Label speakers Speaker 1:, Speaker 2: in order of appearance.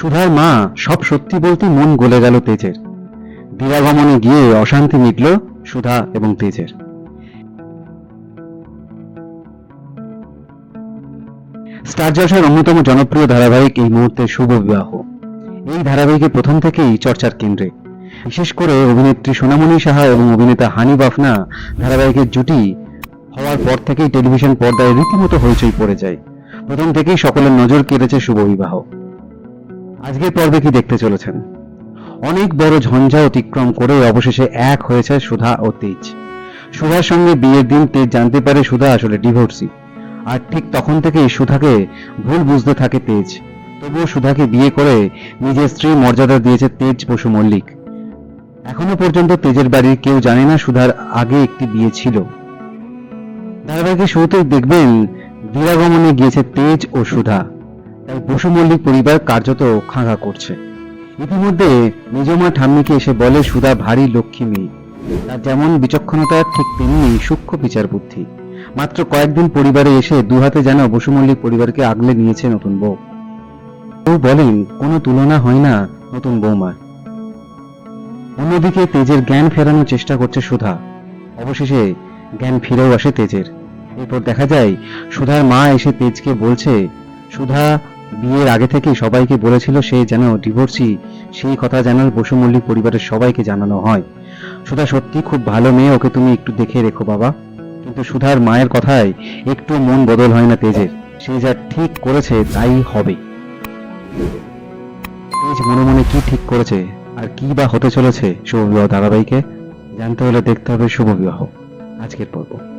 Speaker 1: সুধার মা সব সত্যি বলতে মন গলে গেল তেজের। দিরাগমনে গিয়ে অশান্তি মিটল সুধা এবং তেজের। স্টার জলসার অন্যতম জনপ্রিয় ধারাবাহিক এই মুহূর্তে শুভ বিবাহ। এই ধারাবাহিকে প্রথম থেকেই চর্চার কেন্দ্রে। বিশেষ করে অভিনেত্রী সোনামণি সাহা এবং অভিনেতা হানি বাফনা ধারাবাহিকের জুটি হওয়ার পর থেকেই টেলিভিশন পর্দায় রীতিমতো হইচই পড়ে যায়। প্রথম থেকেই সকলের নজর কেড়েছে শুভ বিবাহ। আজকের পর্বে কি দেখতে চলেছেন? অনেক বড় ঝঞ্ঝা অতিক্রম করে অবশেষে এক হয়েছে সুধা ও তেজ। সুধার সঙ্গে বিয়ের দিন তেজ জানতে পারে সুধা আসলে ডিভোর্সি। আর ঠিক তখন থেকেই সুধাকে ভুল বুঝতে থাকে তেজ। তবুও সুধাকে বিয়ে করে নিজের স্ত্রী মর্যাদা দিয়েছে তেজ বসু মল্লিক। এখনও পর্যন্ত তেজের বাড়ির কেউ জানে না সুধার আগে একটি বিয়ে ছিল। ধারাবাহিকের শুরুতেই দেখবেন দিরাগমনে গিয়েছে তেজ ও সুধা। তাই বসু মল্লিক পরিবার কার্যত খাঁগা করছে। ইতিমধ্যে নিজমা ঠাম্মিকে এসে বলে, সুধা ভারী লক্ষ্মী মেয়ে। তার যেমন বিচক্ষণতা, ঠিক তেমনি সূক্ষ্ম বিচার বুদ্ধি। মাত্র কয়েকদিন পরিবারে এসে দুহাতে যেন বসু মল্লিক পরিবারকে আগলে নিয়েছে নতুন বউ। বউ বলেন, কোনো তুলনা হয় না নতুন বৌমার। অন্যদিকে তেজের জ্ঞান ফেরানোর চেষ্টা করছে সুধা। অবশেষে জ্ঞান ফিরেও আসে তেজের। এরপর দেখা যায়, সুধার মা এসে তেজকে বলছে, সুধা বিয়ের আগে থেকেই সবাইকে বলেছিল সে যেন ডিভোর্সি সেই কথা যেন বসু মল্লিক পরিবারের সবাইকে জানানো হয়। সুধা, সত্যি খুব ভালো মেয়ে, ওকে তুমি একটু দেখে রেখো বাবা। কিন্তু সুধার মায়ের কথায় একটু মন বদল হয় না তেজের। সে যা ঠিক করেছে তাই হবে। তেজ মনে মনে কি ঠিক করেছে আর কি বা হতে চলেছে শুভ বিবাহ ধারাবাহিকে, জানতে হলে দেখতে হবে শুভ বিবাহ আজকের পর্ব।